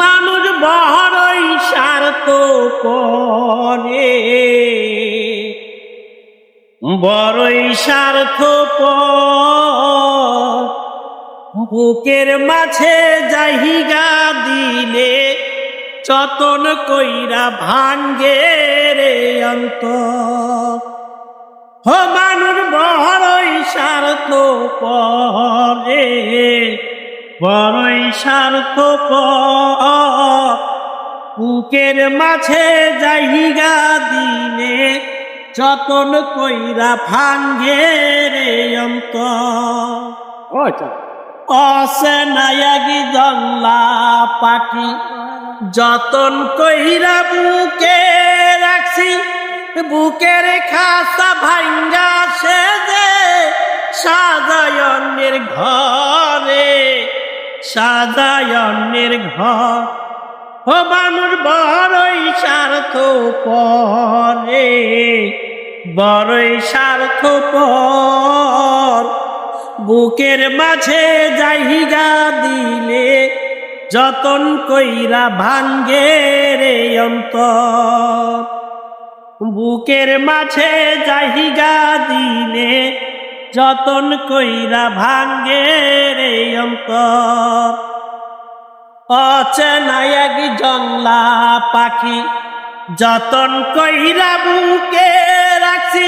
মানুষ বড়ই স্বার্থ পরে। বড়ই স্বার্থ বুকের মাঝে জাহিগা দিলে চতন কইরা ভাঙ্গে রে অন্ত হো মানুষ বড়ই স্বার্থ পরে। বড়ই স্বার্থ বুকের মাঝে জাহিগা দিনে যতন কইরা ভাঙ্গে রে অন্ত অসেনায়াগি জল্লা পাখি যতন কইরা বুকে রাখছি বুকের খাসা ভাঙ্গা সে যে সাজায়নের ঘরে। সাজায়নের ঘর। ও মানুষ বড়ই স্বার্থ পরে বড়ই স্বার্থ পর বুকের মাঝে জাহিগা দিলে যতন কইরা ভাঙ্গে রে অন্তর। বুকের মাঝে জাহিগা দিলে যতন কইরা ভাঙ্গে রে অন্তর। অচেনায় এক জংলা পাখি, যতন কইরা বুকে রাখছি,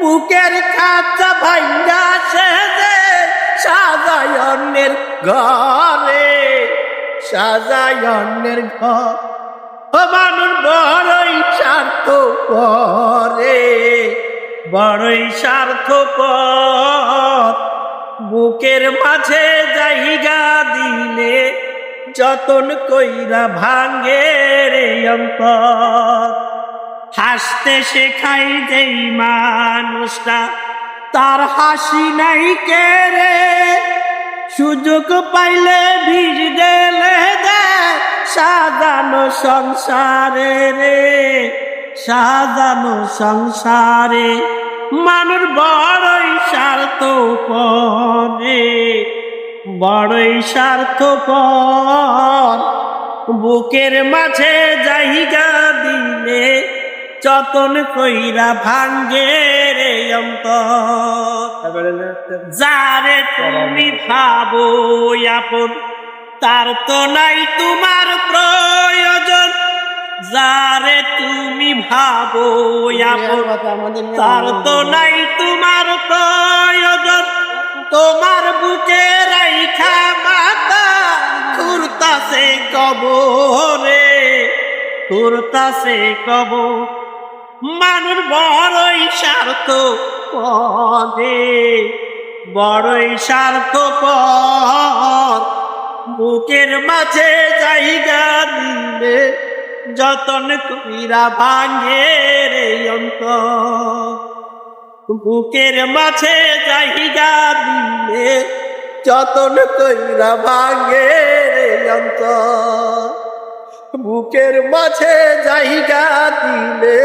বুকের খাঁচা ভাঙ্গা সে যে সাজায়নের ঘরে সাজায়নের ঘর। ও মানুষ বড়ই স্বার্থ পরে বড়ই স্বার্থ পর বুকের মাঝে জায়গা দিলে যতন কইরা ভাঙ্গে রে হাসতে শেখাই যেই মানুষটা, তার হাসি নাই কে রে? সুযোগ পাইলে ভিড় দেয় সাজানো সংসারে রে, সাজানো সংসারে। মানুষ বড়ই স্বার্থ পরে বড়ই স্বার্থ পর বুকের মাঝে জায়গা দিলে যতন কইরা ভাঙ্গে রে অন্তর। যারে তুমি ভাবো আপন, তার তো নাই তোমার যারে আপন তার তো নাই তোমার প্রয়োজন। তোমার বুকে রাইখা মাতা খুরতাছে কবরে খুরতাছে কব মানুষ বড়ই স্বার্থ পদে, বড়ই স্বার্থ পর বুকের মাঝে জায়গা দিলে যতন কইরা ভাঙে রে অন্ত বুকের মাঝে জায়গা দিলে যতন কইরা ভাঙে রে অন্ত বুকের মাঝে জায়গা দিলে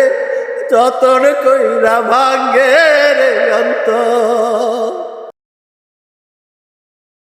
যতন কইরা ভাঙ্গে রে অন্তর।